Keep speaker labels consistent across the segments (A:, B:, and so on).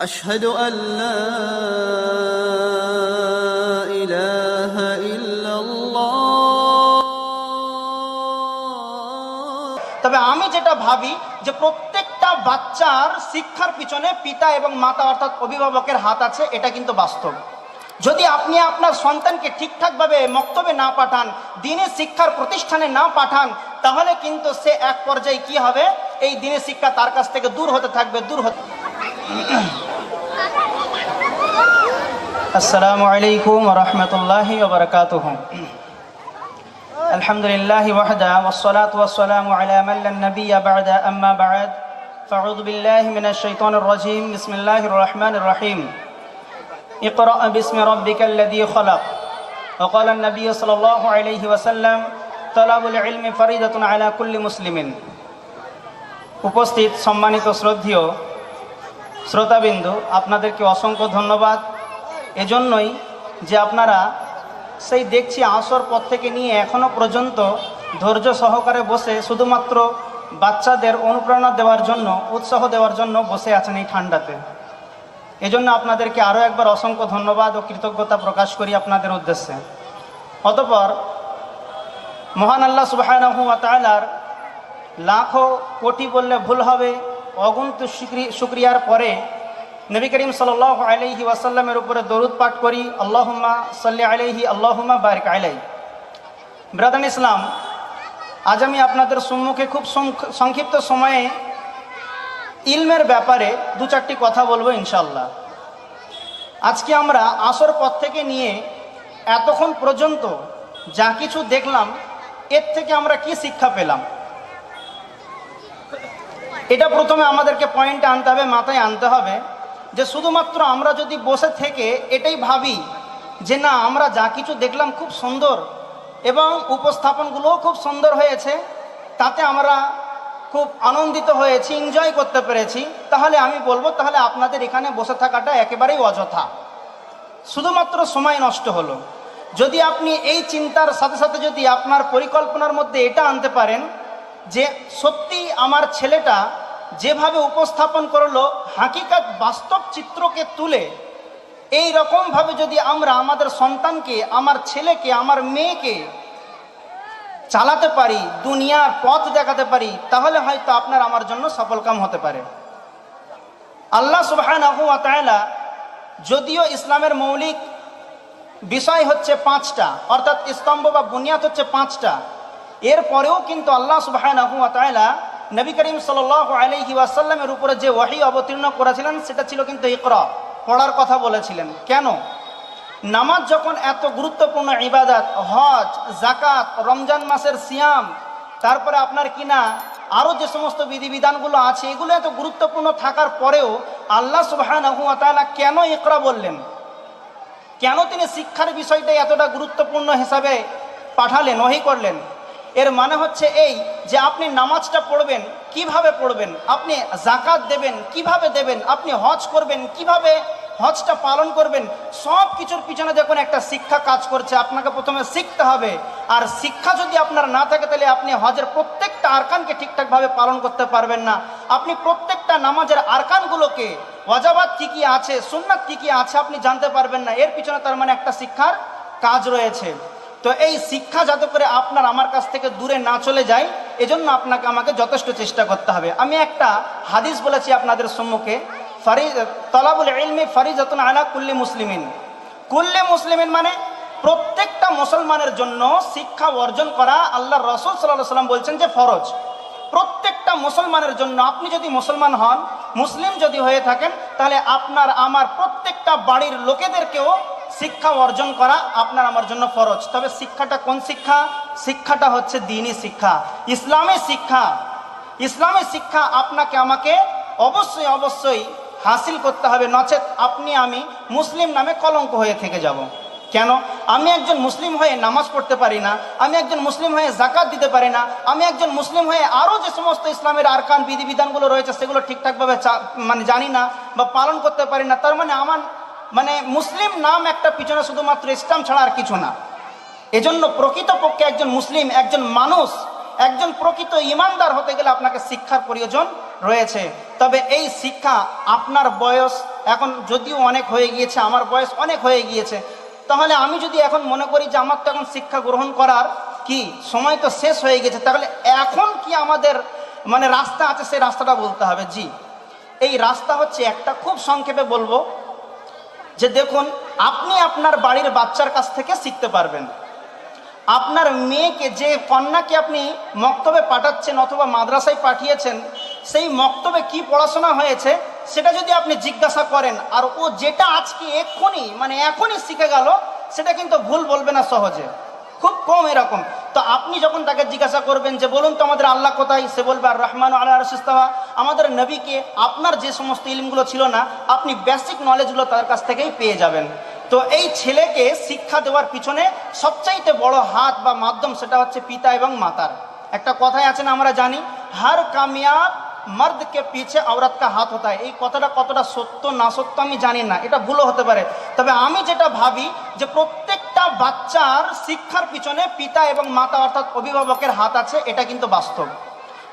A: أشهد أن لا إله إلا الله
B: তবে আমি যেটা ভাবি যে প্রত্যেকটা বাচ্চার শিক্ষার পিছনে পিতা এবং মাতা অর্থাৎ অভিভাবকের হাত আছে এটা কিন্তু বাস্তব যদি আপনি আপনার সন্তানকে ঠিকঠাকভাবে মক্তবে না পাঠান দিনের শিক্ষার প্রতিষ্ঠানে না পাঠান তাহলে কিন্তু সে এক পর্যায়ে কি হবে এই দিনের শিক্ষা তার কাছ থেকে দূর হতে থাকবে দূর হতে আসসালামু আলাইকুম রহমতুল্লাহি ওবরকাতুহ الحمد لله وحده والصلاة والسلام على من لا نبي بعد أما بعد فأعوذ بالله من الشيطان الرجيم بسم الله الرحمن الرحيم اقرأ باسم ربك الذي خلق وقال النبي صلى الله عليه وسلم طلب العلم فريدة على كل مسلم উপস্থিত সম্মানিত শ্রদ্ধেয় শ্রোতাবিন্দু আপনাদেরকে অসংখ্য ধন্যবাদ এজন্যই যে আপনারা সেই দেখছি আসর পর থেকে নিয়ে এখনও পর্যন্ত ধৈর্য সহকারে বসে শুধুমাত্র বাচ্চাদের অনুপ্রেরণা দেওয়ার জন্য, উৎসাহ দেওয়ার জন্য বসে আছেন এই ঠান্ডাতে। এজন্য আপনাদেরকে আরও একবার অসংখ্য ধন্যবাদ ও কৃতজ্ঞতা প্রকাশ করি আপনাদের উদ্দেশ্যে। অতপর মহান আল্লাহ সুবাহানহু তালার লাখো কোটি বললে ভুল হবে অগুন্ত শুক্রিয়ার পরে নবী করিম সাল আলহি ওয়াসাল্লামের উপরে দরুদ পাঠ করি, আল্লাহুম্মা সাল্লি আলহি আল্লাহুম্মা বারিক আলাই ব্রাদান ইসলাম, আজ আমি আপনাদের সম্মুখে খুব সংক্ষিপ্ত সময়ে ইলমের ব্যাপারে দু চারটি কথা বলব ইনশাল্লাহ আজকে আমরা আসর পথ থেকে নিয়ে এতক্ষণ পর্যন্ত যা কিছু দেখলাম, এর থেকে আমরা কি শিক্ষা পেলাম? এটা প্রথমে আমাদেরকে পয়েন্টে আনতে হবে, মাথায় আনতে হবে। যে শুধুমাত্র আমরা যদি বসে থেকে এটাই ভাবি যে না, আমরা যা কিছু দেখলাম খুব সুন্দর এবং উপস্থাপনগুলোও খুব সুন্দর হয়েছে, তাতে আমরা খুব আনন্দিত হয়েছি এনজয় করতে পেরেছি। তাহলে আমি বলব, তাহলে আপনাদের এখানে বসে থাকাটা একেবারেই অযথা। শুধুমাত্র সময় নষ্ট হলো। যদি আপনি এই চিন্তার সাথে সাথে যদি আপনার পরিকল্পনার মধ্যে এটা আনতে পারেন যে সত্যি আমার ছেলেটা যেভাবে উপস্থাপন করল, হাকিকাত বাস্তব চিত্রকে তুলে, এই রকমভাবে যদি আমরা আমাদের সন্তানকে, আমার ছেলেকে, আমার মেয়েকে চালাতে পারি, দুনিয়ার পথ দেখাতে পারি, তাহলে হয়তো আপনার আমার জন্য সফল কাম হতে পারে। আল্লাহ সুবাহ যদিও ইসলামের মৌলিক বিষয় হচ্ছে পাঁচটা, অর্থাৎ স্তম্ভ বা বুনিয়াদ হচ্ছে পাঁচটা, এরপরেও কিন্তু আল্লাহ সুবাহ নবী করিম সাল আলহি ওয়াসাল্লামের উপরে যে ওয়াহি অবতীর্ণ করেছিলেন, সেটা ছিল কিন্তু ইকরা, পড়ার কথা বলেছিলেন। কেন? নামাজ যখন এত গুরুত্বপূর্ণ ইবাদত, হজ জাকাত রমজান মাসের সিয়াম, তারপরে আপনার কিনা আরও যে সমস্ত বিধিবিধানগুলো আছে, এগুলো এত গুরুত্বপূর্ণ থাকার পরেও আল্লাহ সুবাহ কেন ইকরা বললেন? কেন তিনি শিক্ষার বিষয়টা এতটা গুরুত্বপূর্ণ হিসাবে পাঠালেন ওহি করলেন? এর মানে হচ্ছে এই যে আপনি নামাজটা পড়বেন, কীভাবে পড়বেন, আপনি জাকাত দেবেন, কীভাবে দেবেন, আপনি হজ করবেন, কীভাবে হজটা পালন করবেন, সব কিছুর পিছনে দেখুন একটা শিক্ষা কাজ করছে, আপনাকে প্রথমে শিখতে হবে। আর শিক্ষা যদি আপনার না থাকে, তাহলে আপনি হজের প্রত্যেকটা আরকানকে ঠিকঠাকভাবে পালন করতে পারবেন না। আপনি প্রত্যেকটা নামাজের আরকানগুলোকে ওয়াজাবাদ কী কী আছে, সুন্নাত কী কী আছে, আপনি জানতে পারবেন না। এর পিছনে তার মানে একটা শিক্ষার কাজ রয়েছে। তো এই শিক্ষা যাতে করে আপনার আমার কাছ থেকে দূরে না চলে যায়, এজন্য আপনাকে আমাকে যথেষ্ট চেষ্টা করতে হবে। আমি একটা হাদিস বলেছি আপনাদের সম্মুখে কুল্লি মুসলিমিন। মানে প্রত্যেকটা মুসলমানের জন্য শিক্ষা অর্জন করা রসুল সাল্লাহ সাল্লাম বলছেন যে ফরজ। প্রত্যেকটা মুসলমানের জন্য আপনি যদি মুসলমান হন, মুসলিম যদি হয়ে থাকেন, তাহলে আপনার, আমার প্রত্যেকটা বাড়ির লোকেদেরকেও শিক্ষা অর্জন করা আপনার আমার জন্য ফরজ। তবে শিক্ষাটা কোন শিক্ষা? শিক্ষাটা হচ্ছে দিনই শিক্ষা। ইসলামী শিক্ষা। ইসলামী শিক্ষা আপনাকে আমাকে অবশ্যই অবশ্যই হাসিল করতে হবে। নচেত আপনি, আমি মুসলিম নামে কলঙ্ক হয়ে থেকে যাব। কেন? আমি একজন মুসলিম হয়ে নামাজ পড়তে পারি না। আমি একজন মুসলিম হয়ে জাকাত দিতে পারি না। আমি একজন মুসলিম হয়ে আরও যে সমস্ত ইসলামের আরকান বিধিবিধানগুলো রয়েছে, সেগুলো ঠিকঠাকভাবে মানে জানি না বা পালন করতে পারি না। তার মানে আমার মানে মুসলিম নাম একটা পিছনে শুধুমাত্র ইসলাম ছাড়া আর কিছু না। এজন্য প্রকৃতপক্ষে একজন মুসলিম, একজন মানুষ, একজন প্রকৃত ইমানদার হতে গেলে আপনাকে শিক্ষার প্রয়োজন রয়েছে। তবে এই শিক্ষা আপনার বয়স, এখন যদিও অনেক হয়ে গিয়েছে, আমার বয়স অনেক হয়ে গিয়েছে, তাহলে আমি যদি এখন মনে করি যে আমার তো এখন শিক্ষা গ্রহণ করার কি সময় তো শেষ হয়ে গেছে, তাহলে এখন কি আমাদের মানে রাস্তা আছে, সেই রাস্তাটা বলতে হবে। জি, এই রাস্তা হচ্ছে একটা, খুব সংক্ষেপে বলব যে দেখুন, আপনি আপনার বাড়ির বাচ্চার কাছ থেকে শিখতে পারবেন। আপনার মেয়েকে যে কন্যাকে আপনি মক্তবে পাঠাচ্ছেন অথবা মাদ্রাসায় পাঠিয়েছেন, সেই মক্তবে কি পড়াশোনা হয়েছে, সেটা যদি আপনি জিজ্ঞাসা করেন, আর ও যেটা আজকে এক্ষুনি মানে এখনই শিখে গেল, সেটা কিন্তু ভুল বলবে না সহজে। খুব কম এরকম। তো আপনি যখন তাকে জিজ্ঞাসা করবেন যে, বলুন তো আমাদের আল্লাহ কোথায়? সে বলবে, আর রহমান আল্লাহ রসিস্তাহা আমাদের নবীকে আপনার যে সমস্ত ইলমগুলো ছিল না, আপনি বেসিক নলেজগুলো তার কাছ থেকেই পেয়ে যাবেন। তো এই ছেলেকে শিক্ষা দেওয়ার পিছনে সবচাইতে বড় হাত বা মাধ্যম সেটা হচ্ছে পিতা এবং মাতার। একটা কথাই আছে না আমরা জানি, হার কামিয়াব মার্দকে পিছে আওরত কা হাত হতা এই কথাটা কতটা সত্য না সত্য আমি জানি না, এটা ভুলও হতে পারে। তবে আমি যেটা ভাবি যে প্রত্যেক প্রত্যেকটা বাচ্চার শিক্ষার পিছনে পিতা এবং মাতা অর্থাৎ অভিভাবকের হাত আছে, এটা কিন্তু বাস্তব।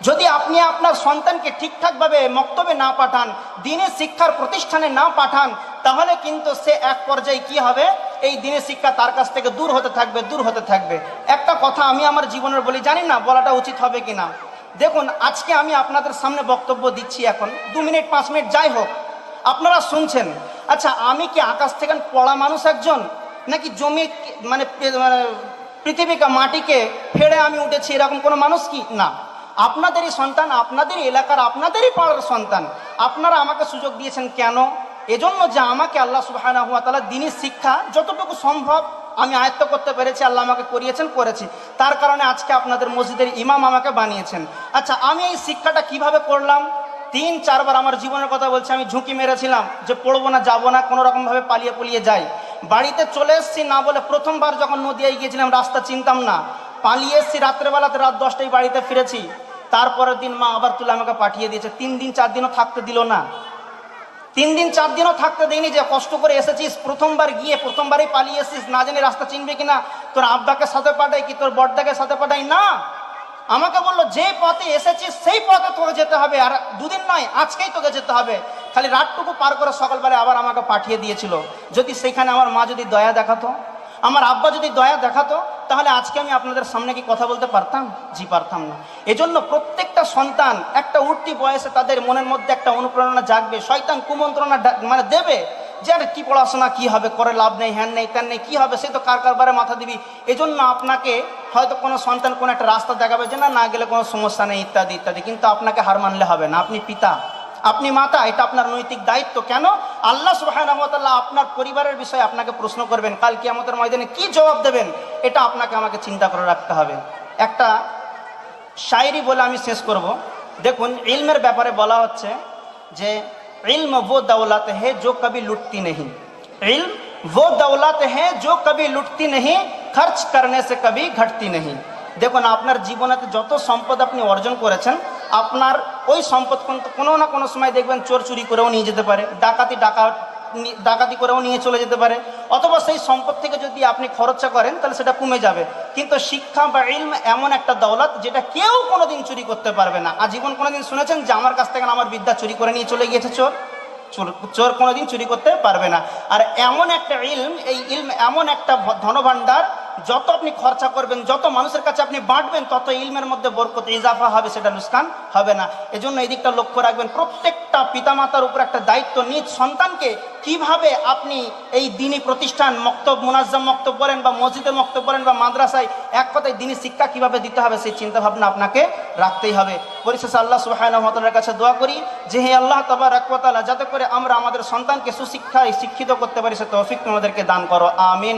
B: যদি আপনি আপনার সন্তানকে ঠিকঠাকভাবে মক্তবে না পাঠান, দিনের শিক্ষার প্রতিষ্ঠানে না পাঠান, তাহলে কিন্তু সে এক পর্যায়ে কি হবে? এই দিনের শিক্ষা তার কাছ থেকে দূর হতে থাকবে, দূর হতে থাকবে। একটা কথা আমি আমার জীবনের বলি, জানি না বলাটা উচিত হবে কিনা। দেখুন, আজকে আমি আপনাদের সামনে বক্তব্য দিচ্ছি এখন। দু মিনিট, পাঁচ মিনিট, যাই হোক। আপনারা শুনছেন। আচ্ছা আমি কি আকাশ থেকে পড়া মানুষ একজন? নাকি জমি মানে মানে পৃথিবীকে মাটিকে ফেড়ে আমি উঠেছি, এরকম কোনো মানুষ কি? না। আপনাদেরই সন্তান, আপনাদেরই এলাকার, আপনাদেরই পাড়ার সন্তান। আপনারা আমাকে সুযোগ দিয়েছেন কেন? এজন্য যে আমাকে আল্লাহ সুবাহানা হুয়া তালা দিনই শিক্ষা যতটুকু সম্ভব আমি আয়ত্ত করতে পেরেছি, আল্লাহ আমাকে করিয়েছেন, করেছি। তার কারণে আজকে আপনাদের মসজিদের ইমাম আমাকে বানিয়েছেন। আচ্ছা আমি এই শিক্ষাটা কীভাবে করলাম? তিন, চারবার আমার জীবনের কথা বলছি, আমি ঝুঁকি মেরেছিলাম যে পড়ব না, যাব না কোনো রকমভাবে পালিয়ে পালিয়ে যাই। বাড়িতে চলে এসেছি না বলে প্রথমবার যখন নদিয়ায় গিয়েছিলাম রাস্তা চিনতাম না। পালিয়ে এসেছি রাত্রেবেলাতে, রাত দশটায় বাড়িতে ফিরেছি। তারপরের দিন মা আবার তুলে আমাকে পাঠিয়ে দিয়েছে। তিন দিন, চার দিনও থাকতে দিল না। তিন দিন, চার দিনও থাকতে দেয়নি যে কষ্ট করে এসেছিস, প্রথমবার গিয়ে, প্রথমবারই পালিয়ে এসেছিস, না জানি রাস্তা চিনবে কিনা? তোর আব্বাকে সাথে পাঠাই কি, তোর বড়দাকে সাথে পাঠাই? না! আমাকে বলল, যে পথে এসেছিস, সেই পথে তোকে যেতে হবে। আর দুদিন নয়, আজকেই তোকে যেতে হবে। খালি রাতটুকু পার করে সকালবেলা আবার আমাকে পাঠিয়ে দিয়েছিল। যদি সেখানে আমার মা যদি দয়া দেখাতো, আমার আব্বা যদি দয়া দেখাতো, তাহলে আজকে আমি আপনাদের সামনে কি কথা বলতে পারতাম? জি, পারতাম না। এজন্য প্রত্যেকটা সন্তান একটা উঠতি বয়সে তাদের মনের মধ্যে একটা অনুপ্রেরণা জাগবে। শয়তান কুমন্ত্রণা মানে দেবে যে, আর, কি পড়াশোনা, কী হবে? করে লাভ নেই, হ্যান নেই, ত্যান নেই, কি হবে? সে তো কার কারবারে মাথা দিবি? এজন্য আপনাকে হয়তো কোনো সন্তান কোনো একটা রাস্তা দেখাবে যে, না না, গেলে কোনো সমস্যা নেই, ইত্যাদি ইত্যাদি। কিন্তু আপনাকে হার মানলে হবে না। আপনি পিতা। আপনি মাতা, এটা আপনার নৈতিক দায়িত্ব। কেন? আল্লাহ সুবাহানহমতাল্লাহ আপনার পরিবারের বিষয়ে আপনাকে প্রশ্ন করবেন, কাল কি আমাদের ময়দানে কি জবাব দেবেন? এটা আপনাকে আমাকে চিন্তা করে রাখতে হবে। একটা শায়রি বলে আমি শেষ করব। দেখুন, ইলমের ব্যাপারে বলা হচ্ছে যে, ইলম ও দৌলত হে জো কবি লুটতি নেই ইলম ও দৌলত হে জো কবি লুটতি নেই খরচ করনে সে কবি ঘটতি নেই দেখুন, আপনার জীবনে যত সম্পদ আপনি অর্জন করেছেন আপনার ওই সম্পদ কোনো না কোনো সময় দেখবেন চোর চুরি করেও নিয়ে যেতে পারে, ডাকাতি ডাকা ডাকাতি করেও নিয়ে চলে যেতে পারে, অথবা সেই সম্পদ থেকে যদি আপনি খরচা করেন, তাহলে সেটা কমে যাবে। কিন্তু শিক্ষা বা ইলম এমন একটা দৌলত যেটা কেউ কোনোদিন চুরি করতে পারবে না। আজীবন কোনোদিন শুনেছেন যে আমার কাছ থেকে আমার বিদ্যা চুরি করে নিয়ে চলে গিয়েছে চোর? চোর চোর কোনোদিন চুরি করতে পারবে না। আর এমন একটা ইলম, এই ইলম এমন একটা ধনভাণ্ডার যত আপনি খরচা করবেন, যত মানুষের কাছে আপনি বাঁটবেন, তত ইলমের মধ্যে বরকত ইজাফা হবে, সেটা লুস্কান হবে না। এজন্য এই দিকটা লক্ষ্য রাখবেন, প্রত্যেকটা পিতামাতার উপর একটা দায়িত্ব নিজ সন্তানকে কীভাবে আপনি এই দিনী প্রতিষ্ঠান, মক্তব, মুনাজ্জাম মক্তব বলেন বা মসজিদের মক্তব বলেন বা মাদ্রাসায়, এক কথায় দিনী শিক্ষা কীভাবে দিতে হবে, সেই চিন্তা ভাবনা আপনাকে রাখতেই হবে। পরিশেষে আল্লাহ সুবাহর কাছে দোয়া করি যে হে আল্লাহ তবা রাকওয়াতালা যাতে করে আমরা আমাদের সন্তানকে সুশিক্ষায় শিক্ষিত করতে পারি, সে তৌফিক তোমাদেরকে দান করো, আমিন।